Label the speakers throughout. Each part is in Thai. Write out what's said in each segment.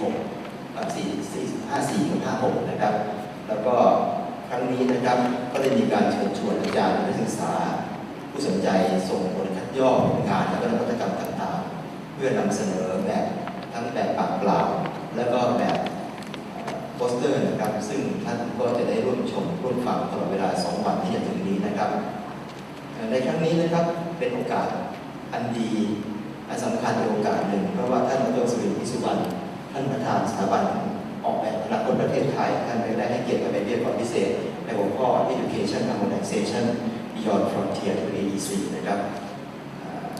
Speaker 1: 46กับ4 4 54กับ56นะครับ แล้วก็ครั้งนี้นะครับก็ได้มีการเชิญชวนอาจารย์นักศึกษา ผู้สนใจส่งผลคัดย่อผลงานและก็นวัตกรรมต่างๆ เพื่อนำเสนอแบบทั้งแบบปากเปล่า แล้วก็แบบโปสเตอร์นะครับ ซึ่งท่านก็จะได้ร่วมชมร่วมฟังตลอดเวลา 2 วันที่จะถึงนี้นะครับ ในครั้งนี้นะครับเป็นโอกาสอันดีอันสำคัญในโอกาสหนึ่งเพราะว่าท่านดรสุรินทร์พิสุวรรณ ท่านประธานสถาบันออกแบบอนาคตประเทศไทย ท่านได้ให้เกียรติมาเป็นวิทยากรพิเศษ ในหัวข้อ Education Harmonization Beyond Frontier to AEC นะครับ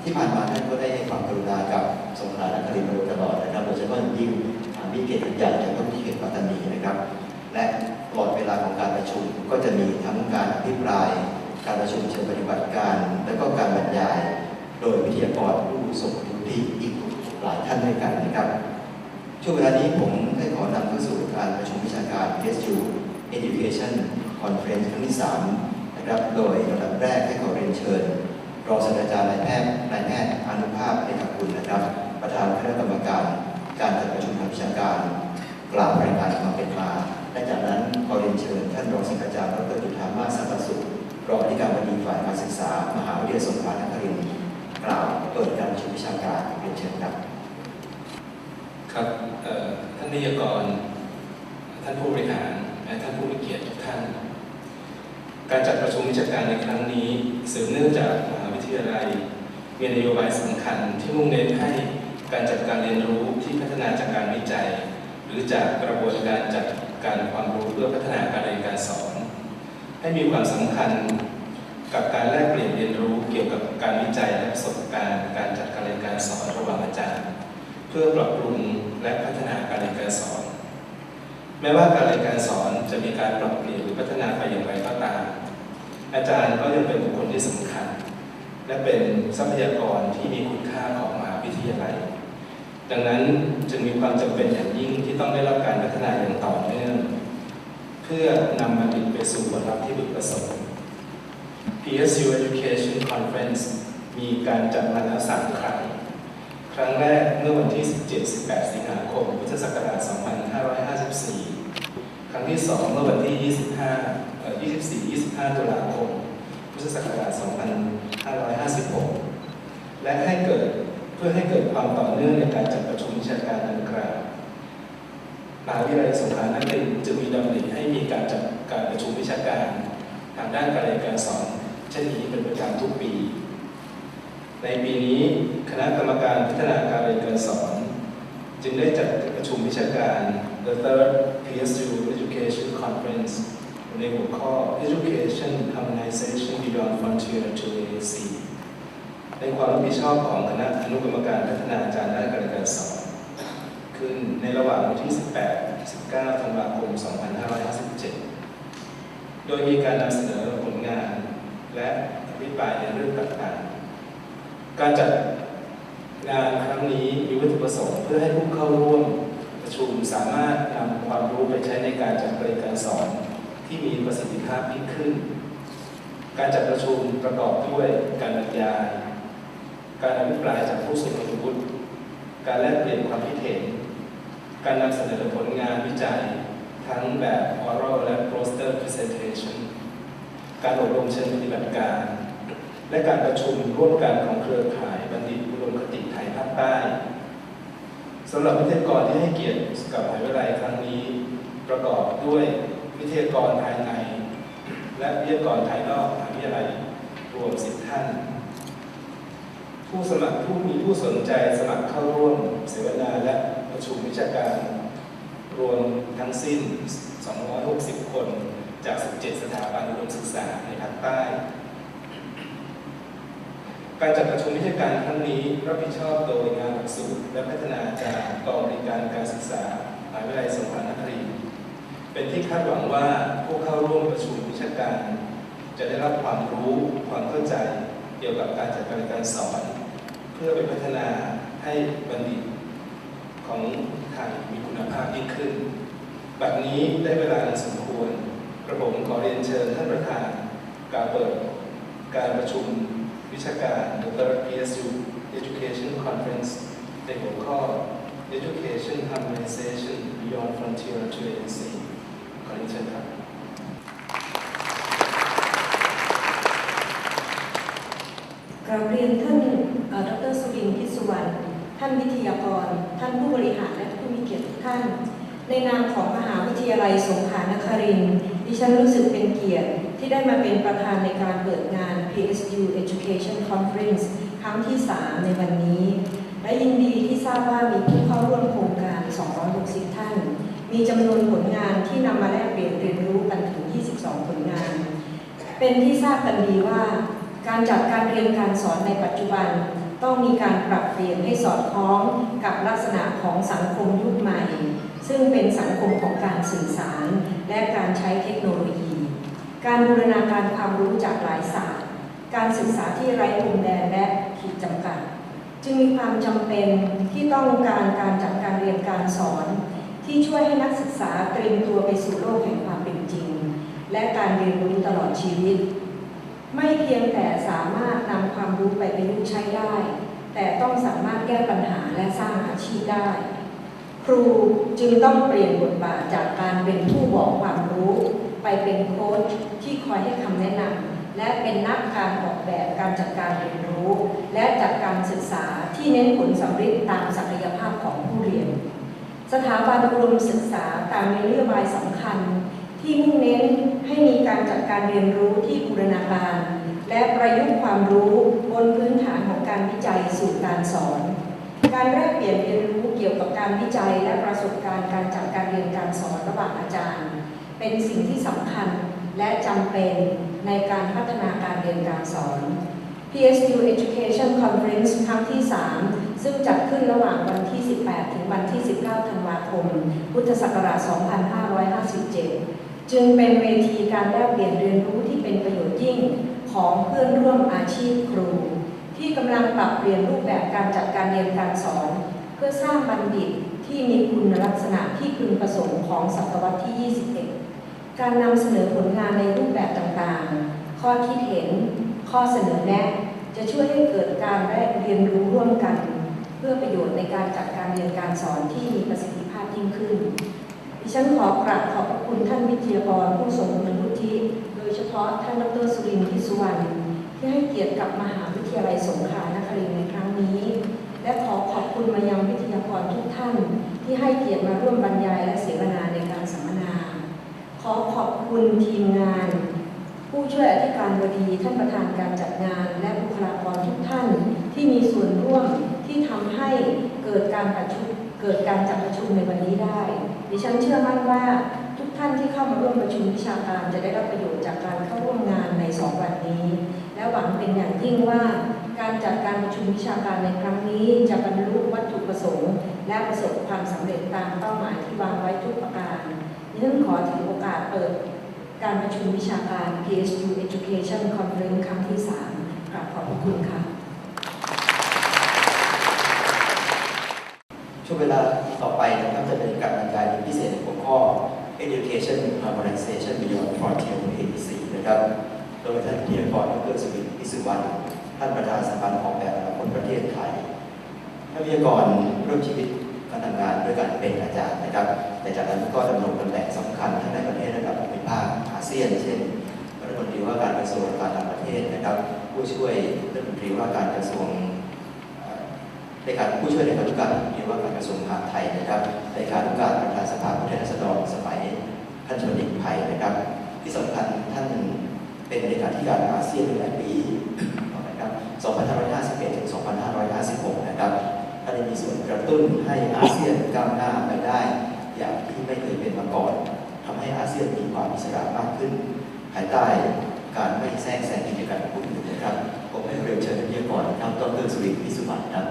Speaker 1: ที่ผ่านมาท่านก็ได้ให้ความกรุณากับสงขลานครินทร์มาโดยตลอดนะครับโดยเฉพาะยิ่งมีเกียรติใหญ่จากท่านที่เขตปัตตานีนะครับ และตลอดเวลาของการประชุมก็จะมีทั้งการอภิปราย การประชุมเชิงปฏิบัติการ และก็การบรรยาย โดยวิทยากรผู้ทรงคุณดีอีกหลายท่านด้วยกันนะครับ ช่วงเวลานี้ผมได้ขอนำเข้าสู่การประชุมวิชาการ PSU Education Conference ครั้งที่ 3 นะครับ โดยลำดับแรกให้ขอเรียนเชิญ รองศาสตราจารย์นายแพทย์นายแพทย์อนุภาพเอกกุลนะครับ ประธานคณะกรรมการ การจัดประชุมทางวิชาการ กล่าวรายงานความเป็นมาและจากนั้นขอเรียนเชิญ ท่านรองศาสตราจารย์ดรจุธามาสสัมปสุขรองอธิการบดีฝ่ายการศึกษา มหาวิทยาลัยสงขลานครินทร์กล่าวเปิดการประชุมวิชาการเรียนเชิญครับ
Speaker 2: ครับท่านนิยกร ท่านผู้บริหารและท่านผู้มีเกียรติทุกท่าน การจัดประชุมวิชาการในครั้งนี้สืบเนื่องจากมหาวิทยาลัยมีนโยบายสำคัญที่มุ่งเน้นให้การจัดการเรียนรู้ที่พัฒนาจากการวิจัย หรือจากกระบวนการจัดการความรู้เพื่อพัฒนาการเรียนการสอน ให้มีความสำคัญกับการแลกเปลี่ยนเรียนรู้เกี่ยวกับการวิจัยและประสบการณ์ การจัดการเรียนการสอนระหว่างอาจารย์ เพื่อปรับปรุง และพัฒนาการเรียนการสอน แม้ว่าการเรียนการสอนจะมีการปรับเปลี่ยนหรือพัฒนาไปอย่างไรก็ตาม อาจารย์ก็ยังเป็นบุคคลที่สำคัญ และเป็นทรัพยากรที่มีคุณค่าของมหาวิทยาลัย ดังนั้นจึงมีความจำเป็นอย่างยิ่งที่ต้องได้รับการพัฒนาอย่างต่อเนื่องเพื่อนำบัณฑิตไปสู่ผลลัพธ์ที่พึงประสงค์ PSU Education Conference มีการจัดมาแล้วสามครั้ง รั้งแรกเมื่อวันที่ 17-18 สิงหาคม พุทธศักราช 2554 ครั้งที่ 2 เมื่อวันที่ 25 24-25 ตุลาคม พุทธศักราช 2556 และให้เกิดเพื่อให้เกิดความต่อเนื่องในการจัดประชุมวิชาการดังกล่าวมหาวิทยาลัยสงขลานครินทร์จึงมีดำริให้มีการจัดการประชุมวิชาการ ทางด้านการเรียนการสอนเช่นนี้เป็นประจำทุกปี ในปีนี้คณะกรรมการพัฒนาการเรียนการสอน จึงได้จัดประชุมวิชาการ The Third PSU Education Conference ในหัวข้อ Education Harmonization Beyond Frontier to AAC ในความรับผิดชอบของคณะอนุกรรมการพัฒนาอาจารย์ด้านการเรียนการสอน ขึ้นในระหว่างวันที่ 18-19 ธันวาคม 2557 โดยมีการนำเสนอผลงานและอภิปรายในเรื่องต่างๆ การจัดงานครั้งนี้มีวัตถุประสงค์เพื่อให้ผู้เข้าร่วมประชุมสามารถนำความรู้ไปใช้ในการจัดการเรียนการสอนที่มีประสิทธิภาพยิ่งขึ้น การจัดประชุมประกอบด้วยการบรรยาย การอภิปรายจากผู้ทรงคุณวุฒิการแลกเปลี่ยนความคิดเห็น การนำเสนอผลงานวิจัย ทั้งแบบ oral และ poster presentation การอบรมเชิงปฏิบัติการ และการประชุมร่วมกันของเครือข่ายบัณฑิตอุดมคติไทยภาคใต้สำหรับวิทยากรที่ให้เกียรติกับมหาวิทยาลัยครั้งนี้ ประกอบด้วยวิทยากรภายใน และวิทยากรภายนอกมหาวิทยาลัยรวมสิบท่าน ผู้สมัครผู้มีผู้สนใจสมัครเข้าร่วมเสวนาและประชุมวิชาการรวมทั้งสิ้น 260 คน จาก 17 สถาบันอุดมศึกษาในภาคใต้ การจัดประชุมวิชาการครั้งนี้รับผิดชอบโดยงานหลักสูตรและพัฒนาการกองบริการการศึกษามหาวิทยาลัยสงขลานครินทร์เป็นที่คาดหวังว่าผู้เข้าร่วมประชุมวิชาการ จะได้รับความรู้ความเข้าใจเกี่ยวกับการจัดการการสอน เพื่อไปพัฒนาให้บัณฑิตของไทยมีคุณภาพยิ่งขึ้น บัดนี้ได้เวลาสมควรกระผมขอเรียนเชิญท่านประธานกาวเปิดการประชุม วิชาการ The PSU Education Conference ในหัวข้อ Education Harmonization Beyond Frontier to ANC ขอเรียนเชิญครับ
Speaker 3: กราบเรียนท่านดรสุรินทร์พิศวรรณ ท่านวิทยากร ท่านผู้บริหารและผู้มีเกียรติทุกท่าน ในนามของมหาวิทยาลัยสงขลานครินทร์ดิฉันรู้สึกเป็นเกียรติ ที่ได้มาเป็นประธานในการเปิดงาน PSU Education Conference ครั้งที่ 3 ในวันนี้ และยินดีที่ทราบว่ามีผู้เข้าร่วมโครงการ 260 ท่าน มีจำนวนผลงานที่นำมาแลกเปลี่ยนเรียนรู้กันถึง 22 ผลงาน เป็นที่ทราบกันดีว่า การจัดการเรียนการสอนในปัจจุบัน ต้องมีการปรับเปลี่ยนให้สอดคล้องกับลักษณะของสังคมยุคใหม่ ซึ่งเป็นสังคมของการสื่อสาร และการใช้เทคโนโลยี การบูรณาการความรู้จากหลายศาสตร์ การศึกษาที่ไร้พรมแดนและขีดจำกัด จึงมีความจำเป็นที่ต้องการการจัดการเรียนการสอน ที่ช่วยให้นักศึกษาเตรียมตัวไปสู่โลกแห่งความเป็นจริง และการเรียนรู้ตลอดชีวิต ไม่เพียงแต่สามารถนำความรู้ไปประยุกต์ใช้ได้ แต่ต้องสามารถแก้ปัญหาและสร้างอาชีพได้ครูจึงต้องเปลี่ยนบทบาทจากการเป็นผู้บอกความรู้ ไปเป็นโค้ชที่คอยให้คำแนะนำและเป็นนักการออกแบบการจัดการเรียนรู้ และจัดการศึกษาที่เน้นผลสำเร็จตามศักยภาพของผู้เรียน สถาบันอุดมศึกษาตามนโยบายสำคัญ ที่มุ่งเน้นให้มีการจัดการเรียนรู้ที่บูรณาการ และประยุกต์ความรู้บนพื้นฐานของการวิจัยสู่การสอนการแลกเปลี่ยนเรียนรู้เกี่ยวกับการวิจัยและประสบการณ์การจัดการเรียนการสอนระหว่างอาจารย์ เป็นสิ่งที่สำคัญและจำเป็นในการพัฒนาการเรียนการสอน PSU Education Conference ครั้งที่ 3 ซึ่งจัดขึ้นระหว่างวันที่ 18 ถึงวันที่ 19 ธันวาคม พุทธศักราช 2557 จึงเป็นเวทีการแลกเปลี่ยนเรียนรู้ที่เป็นประโยชน์ยิ่งของเพื่อนร่วมอาชีพครู ที่กำลังปรับเปลี่ยนรูปแบบการจัดการเรียนการสอน เพื่อสร้างบัณฑิตที่มีคุณลักษณะที่พึงประสงค์ของศตวรรษที่ 21 การนำเสนอผลงานในรูปแบบต่างๆ ข้อคิดเห็น ข้อเสนอแนะ จะช่วยให้เกิดการได้เรียนรู้ร่วมกัน เพื่อประโยชน์ในการจัดการเรียนการสอนที่มีประสิทธิภาพยิ่งขึ้น ดิฉันขอกราบขอบพระคุณท่านวิทยากรผู้ทรงคุณวุฒิโดยเฉพาะท่านดรสุรินทร์พิสุวรรณที่ให้เกียรติกับมหาวิทยาลัยสงขลานครินทร์ในครั้งนี้ และขอขอบคุณมายังวิทยากรทุกท่าน ที่ให้เกียรติมาร่วมบรรยายและเสวนาใน ขอขอบคุณทีมงาน ผู้ช่วยอธิการบดีท่านประธานการจัดงาน และบุคลากรทุกท่านที่มีส่วนร่วมที่ทำให้เกิดการประชุมเกิดการจัดประชุมในวันนี้ได้ ดิฉันเชื่อมั่นว่าทุกท่านที่เข้ามาร่วมประชุมวิชาการจะได้รับประโยชน์จากการเข้าร่วมงานในสองวันนี้ และหวังเป็นอย่างยิ่งว่าการจัดการประชุมวิชาการในครั้งนี้จะบรรลุวัตถุประสงค์ และประสบความสำเร็จตามเป้าหมายที่วางไว้ทุกประการ ดิฉันขอถือโอกาสเปิดการประชุมวิชาการ PSU Education Conference ครั้งที่3กราบขอบพระคุณค่ะ
Speaker 1: ช่วงเวลาต่อไปนะครับจะเป็นการบรรยายพิเศษในหัวข้อ Education Harmonization Beyond Frontier ABC นะครับ โดยท่านพิธีกรดรสุวิทย์พิสุวรรณท่านประธานสภาออกแบบอนาคตประเทศไทยท่านวิทยากรริ่มชีวิตการทำงานด้วยการเป็นอาจารย์นะครับ แต่จากนั้นก็ดำรงตำแหน่งสำคัญทั้งในประเทศระดับภูมิภาคอาเซียน เช่นรัฐมนตรีว่าการกระทรวงการต่างประเทศนะครับ ผู้ช่วยรัฐมนตรีว่าการกระทรวงเอ่อเลขาผู้ช่วยเลขาธิการรัฐมนตรีว่าการกระทรวงมหาดไทยนะครับเลขาธิการประธานสภาผู้แทนราษฎรสมัยท่านชวนเอกภัยนะครับ ที่สำคัญท่านเป็นเลขาธิการอาเซียนในปีนะครับ2551ถึง2556 นะครับท่านได้มีส่วนกระตุ้นให้อาเซียนก้าวหน้าไปได้ อย่างที่ไม่เคยเป็นมาก่อนทำให้อาเซียนมีความอิสระมากขึ้น ภายใต้การไม่แทรกแซงกิจการของผู้อื่นนะครับ ผมให้เรียนเชิญวิทยากรครับดรสุรินทร์พิสุวรรณครับ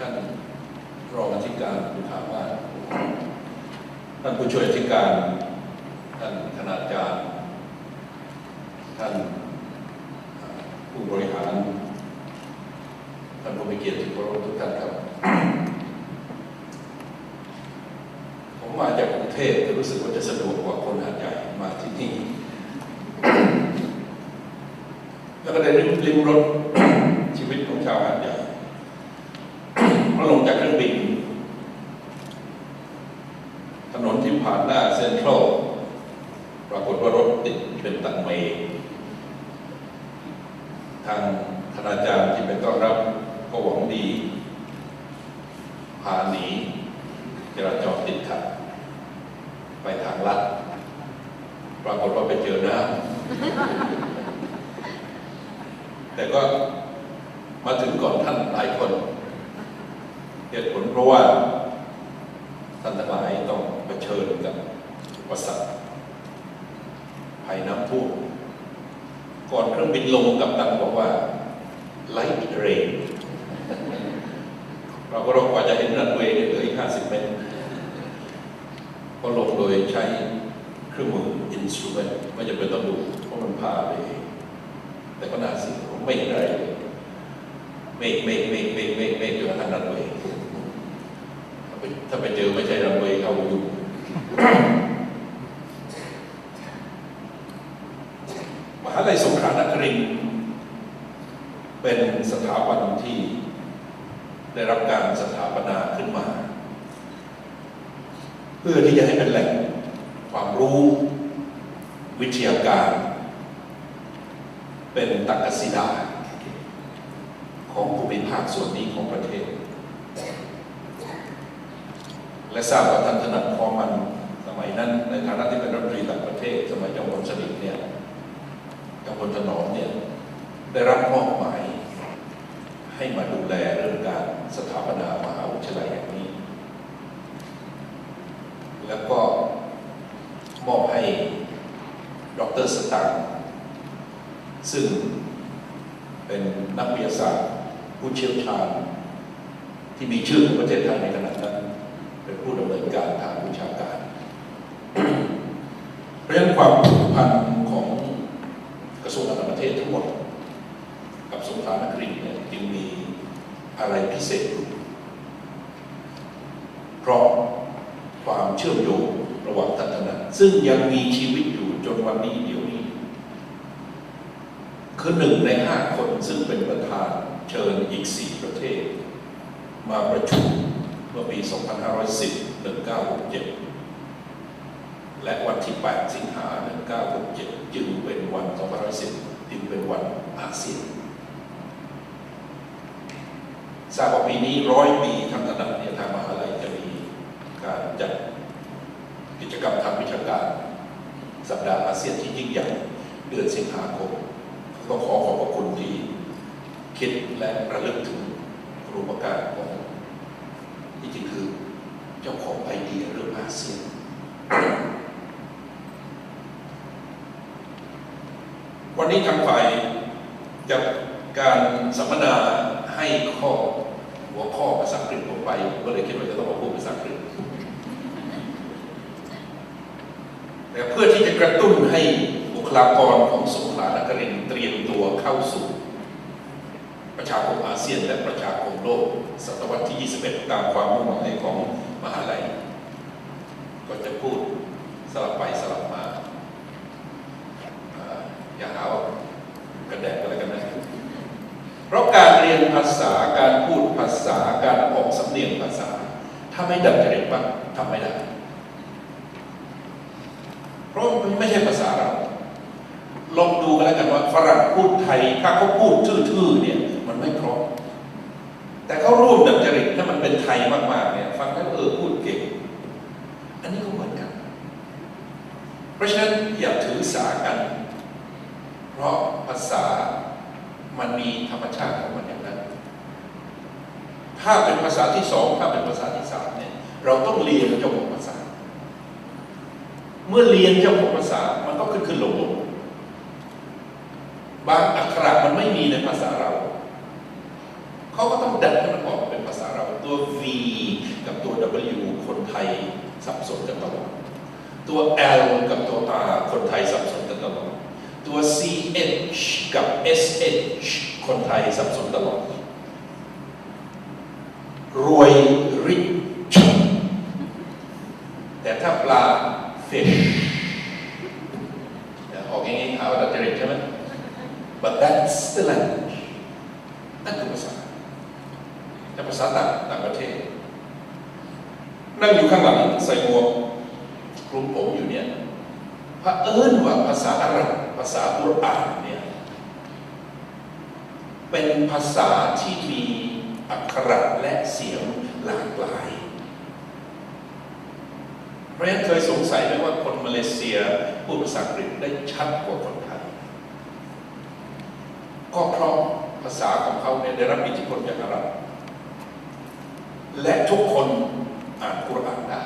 Speaker 2: ครับ
Speaker 4: รองอธิการผู้ถามว่าท่านผู้ช่วยอธิการท่านคณาจารย์ท่านเอ่อผู้บริหารท่านผู้มีเกียรติที่เคารพทุกท่านครับ ผมมาจากกรุงเทพแต่รู้สึกว่าจะสะดวกกว่าคนหาดใหญ่มาที่นี่ แล้วก็ได้ริมริมรถ ชีวิตของชาวหาดใหญ่ พอลงจากเครื่องบิน ถนนที่ผ่านหน้าเซ็นทรัลปรากฏว่ารถติดเป็นตันเมย์ ทางคณาจารย์ที่ไปต้อนรับก็หวังดีพาหนีจราจรติดขัด ไปทางลัด ปรากฏว่าไปเจอหน้าแต่ก็มาถึงก่อนท่านหลายคน เหตุผลเพราะว่าท่านทั้งหลายต้องเผชิญกับอุปสรรคภัยน้ำท่วม ก่อนเครื่องบินลงกับตันบอกว่า light rain เราก็รอกว่าจะเห็นรันเวย์เนี่ยเหลืออีก 50 เมตรก็ลงโดยใช้เครื่องมือ instrument ไม่จำเป็นต้องดูเพราะมันพาไปเองแต่ก็น่าเสียผมไม่เห็นอะไรเลยเมฆเมฆเมฆเมฆเมฆเมฆจนกระทั่งรันเวย์ถ้าไปเจอไม่ใช่รันเวย์เอาอยู่ มหาลัยสงขลานครินทร์เป็นสถาบันที่ได้รับการสถาปนาขึ้นมา เพื่อที่จะให้เป็นแหล่งความรู้วิทยาการ เป็นตักกศิดา ของภูมิภาคส่วนนี้ของประเทศ และทราบว่าท่านถนัดพอมันสมัยนั้นในฐานะที่เป็นรัฐมนตรีต่างประเทศ สมัยจอมพลสฤษดิ์เนี่ย จอมพลถนอมเนี่ยได้รับมอบหมายให้มาดูแลเรื่องการสถาปนามหาวิทยาลัยแห่งนี้ แล้วก็มอบให้ดรสตางค์ซึ่งเป็นนักวิทยาศาสตร์ผู้เชี่ยวชาญ ที่มีชื่อของประเทศไทยในขณะนั้น เป็นผู้ดำเนินการทางวิชาการ เพราะฉะนั้นความผูกพันของกระทรวงต่างประเทศทั้งหมด กับสงขลานครินทร์เนี่ยจึงมีอะไรพิเศษอยู่เพราะความเชื่อมโยงระหว่างท่านทั้งนั้น ซึ่งยังมีชีวิตอยู่จนวันนี้เดี๋ยวนี้ คือหนึ่งในห้าคนซึ่งเป็นประธานเชิญอีกสี่ประเทศ มาประชุมเมื่อปี 2510 1967 และวันที่ 8 สิงหา 1967 จึงเป็นวัน 2510 จึงเป็นวันอาเซียนทราบว่าปีนี้ร้อยปีทางถนัดเนี่ยทางมหาลัยจะมีการจัด จกรรมทางวิชาการ สัปดาห์อาเซียนที่ยิ่งใหญ่เดือนสิงหาคมก็ขอขอบพระคุณที่คิดและระลึกถึงรูปการของที่จริงคือเจ้าของไอเดียเรื่องอาเซียนวันนี้ทางฝ่ายจัดการสัมมนาให้ข้อหัวข้อภาษาอังกฤษผมไป ก็เลยคิดว่าจะต้องมาพูดภาษาอังกฤษแต่ เพื่อที่จะกระตุ้นให้บุคลากรของสงขลานครินเตรียมตัวเข้าสู่ ประชาคมอาเซียนและประชาคมโลก ศตวรรษที่ 21 ตามความมุ่งหมายของมหาลัย ก็จะพูดสลับไปสลับมาอย่าหาว่ากระแดกอะไรกันนะเพราะการเรียนภาษาการพูดภาษาการออกสำเนียงภาษา ถ้าไม่ดัดจริตบ้างทำไม่ได้ ราะมันไม่ใช่ภาษาเรา ลองดูกันแล้วกันว่าฝรั่งพูดไทย ถ้าเขาพูดทื่อๆเนี่ย มันไม่เพราะ แต่เขาร่วมดัดจริตถ้ามันเป็นไทยมากๆเนี่ยฟังแล้วเออพูดเก่ง อันนี้ก็เหมือนกัน เพราะฉะนั้นอย่าถือสากัน เพราะภาษามันมีธรรมชาติของมันอย่างนั้น ถ้าเป็นภาษาที่สองถ้าเป็นภาษาที่สามเนี่ย เราต้องเรียนเจ้าของภาษา เมื่อเรียนเจ้าของภาษา มันก็ขึ้นขึ้นลงลงบางอักขระมันไม่มีในภาษาเรา เขาก็ต้องดัดให้มันออกมาเป็นภาษาเรา ตัว V กับตัว W คนไทยสับสนกันตลอด ตัว L กับตัว R คนไทยสับสนกันตลอด ตัว CH กับ SH คนไทยสับสนตลอด รวยริชแต่ถ้าปลา fish ออกง่ายๆหาว่าดัดจริตใช่ไหม but that's the language นั่นคือภาษา แต่ภาษาต่างต่างประเทศ นั่งอยู่ข้างหลังใส่หมวกคลุมผมอยู่เนี่ยพระเอิญว่าภาษาอาหรับภาษาอุรานเนี่ยเป็นภาษาที่มีอักขระและเสียงหลากหลายเพราะฉะนั้นเคยสงสัยไหมว่าคนมาเลเซียพูดภาษาอังกฤษได้ชัดกว่าคนไท ก็เพราะภาษาของเขาเนี่ยได้รับอิทธิพลจากอาหรับและทุกคนอ่านกุรอานได้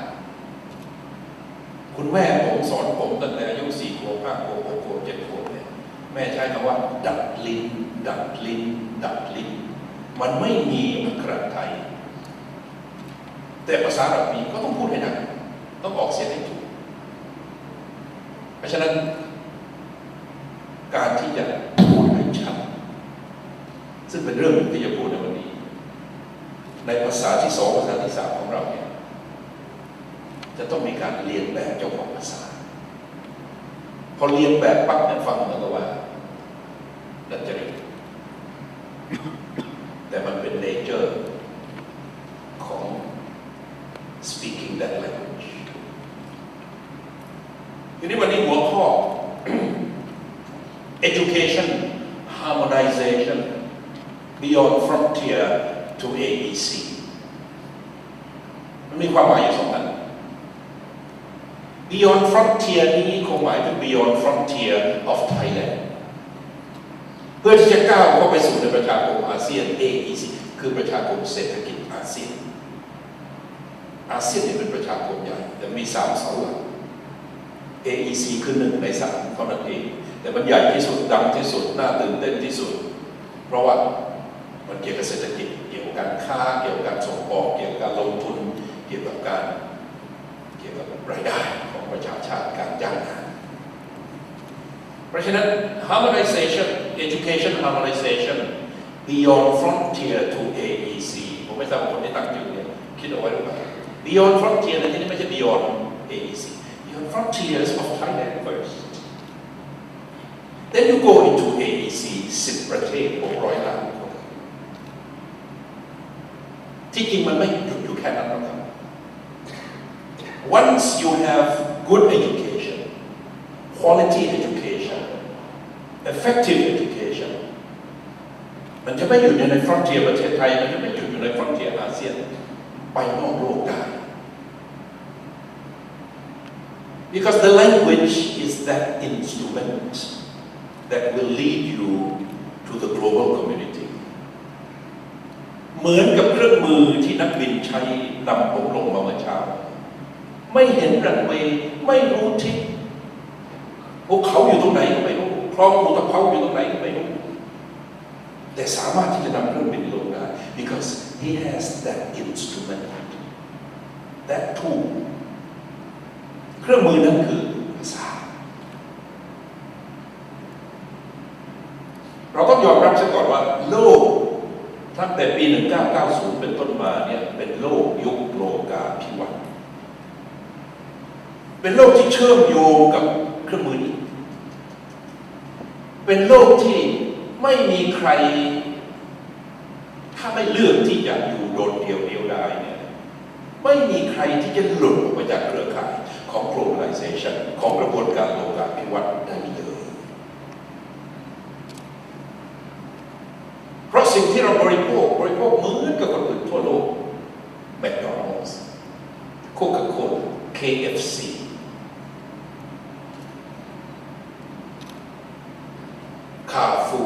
Speaker 4: คุณแม่ผมสอนผมตั้งแต่อายุสี่ขวบห้าขวบหกขวบเจ็ดขวบเนี่ยแม่ใช้คำว่า ดัดลิ้น ดัดลิ้น ดัดลิ้น มันไม่มีอักขระไทย แต่ภาษาอาหรับมีก็ต้องพูดให้ได้ต้องออกเสียงให้ถูก เพราะฉะนั้น การที่จะ ซึ่งเป็นเรื่องที่จะพูดในวันนี้ ในภาษาที่สองภาษาที่สามของเราเนี่ยจะต้องมีการเรียนแบบเจ้าของภาษา พอเรียนแบบปั๊บเนี่ยฟังเหมือนกับว่าดัจริตแต่มันเป็นเนเจอร์ของ speaking that language ทีนี้วันนี้หัวข้อ education harmonization beyond frontier to AEC มันมีความหมายอยู่สองอัน beyond frontier นี้คงหมายถึง beyond frontier of Thailand เพื่อที่จะก้าวเข้าไปสู่ในประชาคมอาเซียน AEC คือประชาคมเศรษฐกิจอาเซียน อาเซียนเนี่ยเป็นประชาคมใหญ่ แต่มีสามเสาหลัก AEC คือหนึ่งในสามเท่านั้นเอง แต่มันใหญ่ที่สุดดังที่สุด น่าตื่นเต้นที่สุด เพราะว่า มันเกี่ยวกับเศรษฐกิจ เกี่ยวกับการค้า เกี่ยวกับการส่งออก เกี่ยวกับการลงทุน เกี่ยวกับการ เกี่ยวกับรายได้ของประชาชาติ การจ้างงาน เพราะฉะนั้น harmonization education harmonization beyond frontier to AEC ผมไม่ทราบคนที่ตั้งชื่อเนี่ยคิดเอาไว้หรือเปล่า beyond frontier ในที่นี้ไม่ใช่ beyond AEC beyond frontiers of Thailand first then you go into AEC 10ประเทศ600ล้าน ที่จริงมันไม่หยุดอยู่แค่นั้นหรอกครับ once you have good education quality education effective education มันจะไม่หยุดอยู่ใน frontier ประเทศไทย มันจะไม่หยุดอยู่ใน frontier อาเซียน ไปนอกโลกได้ because the language is that instrument that will lead you to the global community เหมือนกับเครื่องมือที่นักบินใช้นำผมลงมาเมื่อเช้า ไม่เห็นรันเวย์ไม่รู้ทิศพวกเขาอยู่ตรงไหนก็ไม่รู้คลองอุตภเปาอยู่ตรงไหนก็ไม่รู้แต่สามารถที่จะนำเครื่องบินลงได้ because he has that instrument that tool เครื่องมือนั้นคือภาษา เราต้องยอมรับซะก่อนว่า โลกตั้ง แต่ปี 1990 เป็นต้นมาเนี่ยเป็นโลกยุคโลกาภิวัตน์เป็นโลกที่เชื่อมโยงกับเครื่องมือนี้ เป็นโลกที่ไม่มีใคร ถ้าไม่เลือกที่จะอยู่โดดเดี่ยวเดียวดายเนี่ยไม่มีใครที่จะหลุดออกมาจากเครือข่ายของ globalization ของกระบวนการโลกาภิวัตน์ได้เลย เพราะสิ่งที่เราบริโภคบริโภคเหมือนกับคนอื่นทั่วโลก McDonald's Coca-Cola KFC คาฟู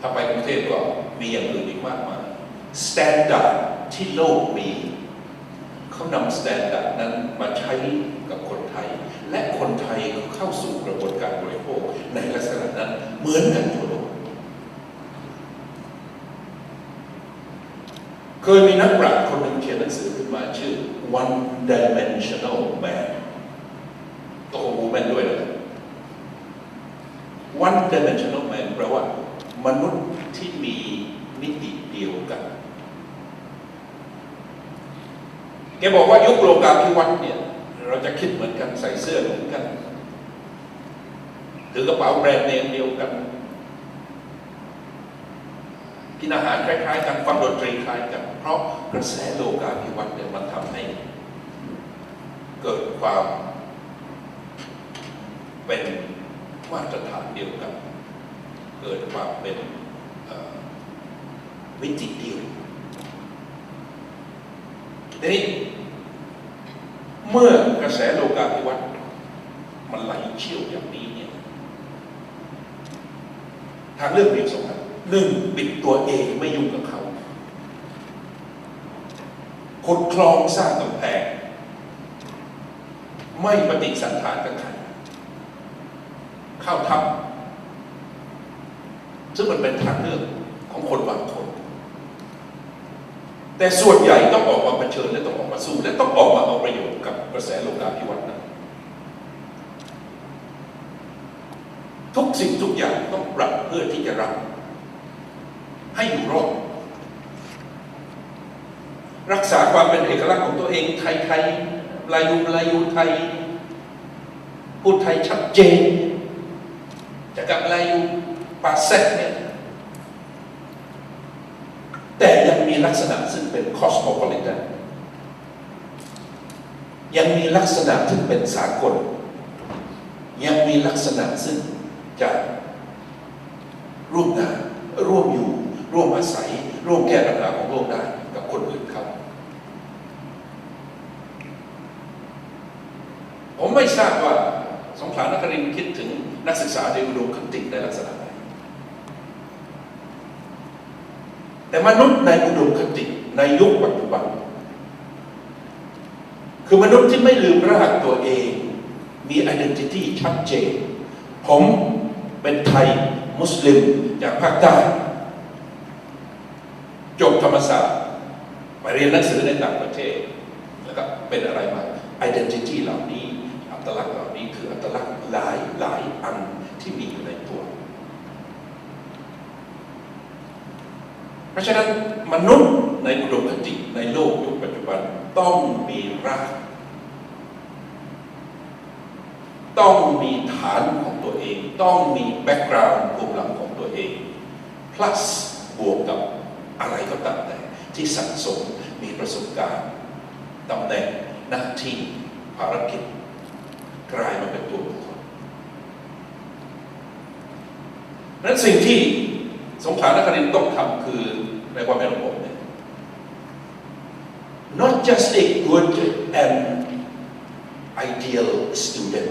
Speaker 4: ถ้าไปกรุงเทพก็มีอย่างอื่นอีกมากมายสแตนดาร์ดที่โลกมีเขานำสแตนดาร์ดนั้นมาใช้กับคนไทย และคนไทยก็เข้าสู่กระบวนการบริโภคในลักษณะนั้นเหมือนกันทั่วโลกเคยมีนักปราชญ์คนหนึ่งเขียนหนังสือขึ้นมาชื่อ one dimensional man ตัวของ woman ด้วยนะ one dimensional man แปลว่า มนุษย์ที่มีมิติเดียวกันแกบอกว่ายุคโลกาภิวัตน์เนี่ย เราจะคิดเหมือนกันใส่เสื้อเหมือนกันถือกระเป๋าแบรนด์เนมเดียวกัน กินอาหารคล้ายๆกันฟังดนตรีคล้ายกัน เพราะกระแสโลกาภิวัตน์เนี่ยมันทำให้ เกิดความเป็นมาตรฐานเดียวกัน เกิดความเป็นเอ่อมิตเดียวทีนี้เมื่อกระแสโลกาภิวัตน์มันไหลเชี่ยวอย่างนี้เนี่ยทางเลือกมีสองทาง หนึ่งปิดตัวเองไม่ยุ่งกับเขาขุดคลองสร้างกำแพงไม่ปฏิสันถานกับใครเข้าทับซึ่งมันเป็นทางเลือกของคนบางคน แต่ส่วนใหญ่ต้องออกมาเผชิญและต้องออกมาสู้และต้องออกมาเอาประโยชน์กับกระแสโลกาภิวัตน์นั้นทุกสิ่งทุกอย่างต้องปรับเพื่อที่จะรับ ให้อยู่รอดรักษาความเป็นเอกลักษณ์ของตัวเอง ไทยไทยลายูลายูไทย พูดไทยชัดเจนจะกับลายูปาเซตเนี่ยแต่ยังมีลักษณะซึ่งเป็นคอสโมโพลิแตนยังมีลักษณะที่เป็นสากล ยังมีลักษณะซึ่งจะร่วมงานร่วมอยู่ ร่วมอาศัย ร่วมแก้ปัญหาของโลกได้กับคนอื่นเขาผมไม่ทราบว่าสงขลานครินทร์คิดถึงนักศึกษาในอุดมคติในลักษณะไหนแต่มนุษย์ในอุดมคติในยุคปัจจุบัน คือมนุษย์ที่ไม่ลืมรากตัวเอง มี identity ชัดเจน ผมเป็นไทย มุสลิมจากภาคใต้ ศาสตร์ไปเรียนหนังสือในต่างประเทศแล้วก็เป็นอะไรมา identity เหล่านี้ อัตลักษณ์เหล่านี้คืออัตลักษณ์หลายหลายอันที่มีอยู่ในตัว เพราะฉะนั้นมนุษย์ในอุดมคติในโลกยุคปัจจุบันต้องมีรากต้องมีฐานของตัวเอง ต้องมีแบ็กกราวด์ภูมิหลังของตัวเอง plus บวกกับ อะไรก็ตามแต่ที่สั่งสมมีประสบการณ์ตำแหน่งหน้าที่ภารกิจ กลายมาเป็นตัวบุคคลนั้นสิ่งที่สงขลานครินต้องทำคือในความเป็นของผมเนี่ย not just a good and ideal student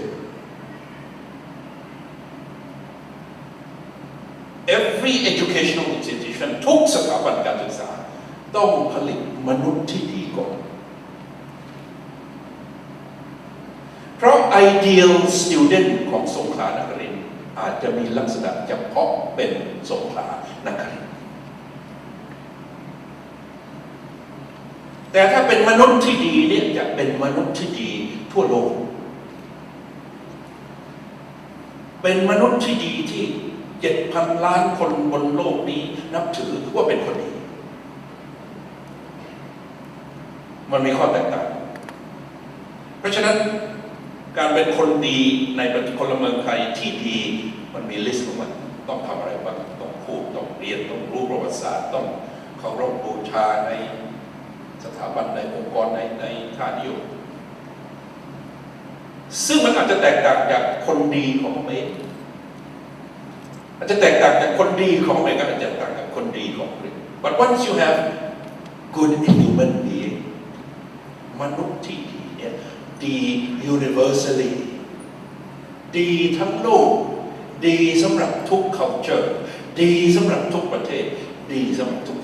Speaker 4: every educational institution ทุกสถาบันการศึกษา ต้องผลิตมนุษย์ที่ดีก่อน เพราะ ideal student ของสงขลานครินทร์อาจจะมีลักษณะเฉพาะเป็นสงขลานครินทร์แต่ถ้าเป็นมนุษย์ที่ดีเนี่ยจะเป็นมนุษย์ที่ดีทั่วโลก เป็นมนุษย์ที่ดีที่ เจ็ดพันล้านคนบนโลกนี้ นับถือว่าเป็นคนดีมันมีข้อแตกต่าง เพราะฉะนั้นการเป็นคนดีในประเทศพลเมืองไทยที่ดีมันมีลิสต์ของมันต้องทำอะไรบ้างต้องพูดต้องเรียนต้องรู้ประวัติศาสตร์ต้องเคารพบูชาในสถาบันในองค์กรในในค่านิยมซึ่งมันอาจจะแตกต่างจากคนดีของอเมริกา อาจจะแตกต่างจากคนดีของอเมริกาอาจะแตกต่างจากคนดีของอังกฤษ but once you have good human being มนุษย์ที่ดีเนี่ยดี universally ดีทั้งโลก ดีสำหรับทุก culture ดีสำหรับทุกประเทศ ดีสำหรับทุก